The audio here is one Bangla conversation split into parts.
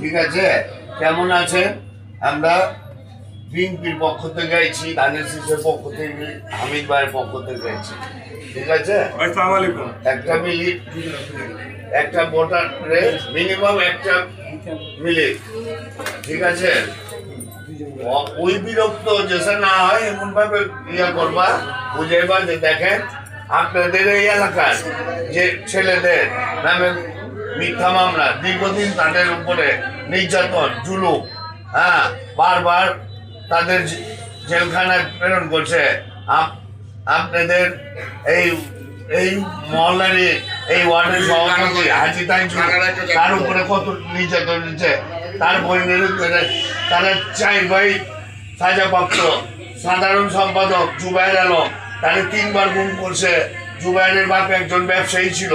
ঠিক আছে? কেমন আছেন? আমরা বিএনপির পক্ষ থেকে গাইছি ধানের শীষের পক্ষ থেকে হামিদ ভাইয়ের পক্ষ থেকে গাইছি ঠিক আছে? একটা মিনিট একটা ভোটারে মিনিমাম একটা মিলিট ঠিক আছে? ওই বিরক্ত যেসে না হয় এমন ভাবে ইয়া করবা বুঝাইবা যে দেখেন আপনাদের এই এলাকার যে ছেলেদের নামে মিথ্যা মামলা, দীর্ঘদিন তাদের উপরে নির্যাতন, জুলুম হ্যাঁ বারবার তাদের জেলখানায় প্রেরণ করছে। আপ- আপনাদের এই এই মহল্লারই, এই ওয়ার্ডের সভাপতি হাজি তাইজুল তার উপরে কত নির্যাতন হচ্ছে। তার উপরে তারা চাই ভাই সাজাপ্রাপ্ত, সাধারণ সম্পাদক জুবাইর আলম তাকে তিনবার গুম করছে। জুবাইরের বাপ একজন ব্যবসায়ী ছিল।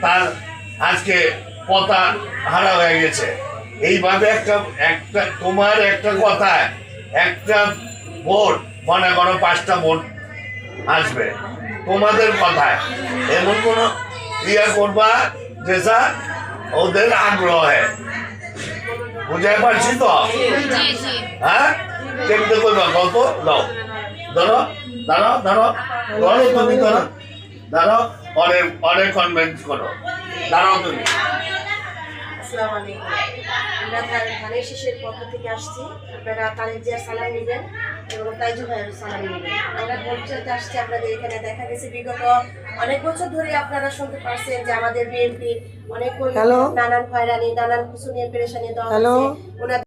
তার আজকে পতা হারা হয়ে গেছে। এইভাবে একটা একটা তোমার একটা কথায় একটা ভোট মনে করো পাঁচটা ভোট আসবে। তোমাদের কথায় এমন কোন ইয়া করবা যেসা ওদের আগ্রহে। বুঝাই পারছি তো? হ্যাঁ? কেমতে করবা কত দাও। ধরো দাঁড়াও দাঁড়াও ধরো তুমি ধরো। দাঁড়াও পরে পরে কনভেন্স করো। দাঁড়াও তুমি। আসসালামু আলাইকুম আমরা ধানের শীষের পক্ষ থেকে আসছি। আপনারা তারেক জিয়ার সালাম নেবেন এবং তাইজু ভাইয়ের সালাম নেবেন। আমরা ভোট আসছি আপনাদের এখানে দেখা গেছে বিগত অনেক বছর ধরে আপনারা শুনতে পারছেন যে আমাদের বিএনপি অনেক নানান হয়রানি নানান কিছু নিয়ে পেরেশানি দেওয়া হচ্ছে ওনাদের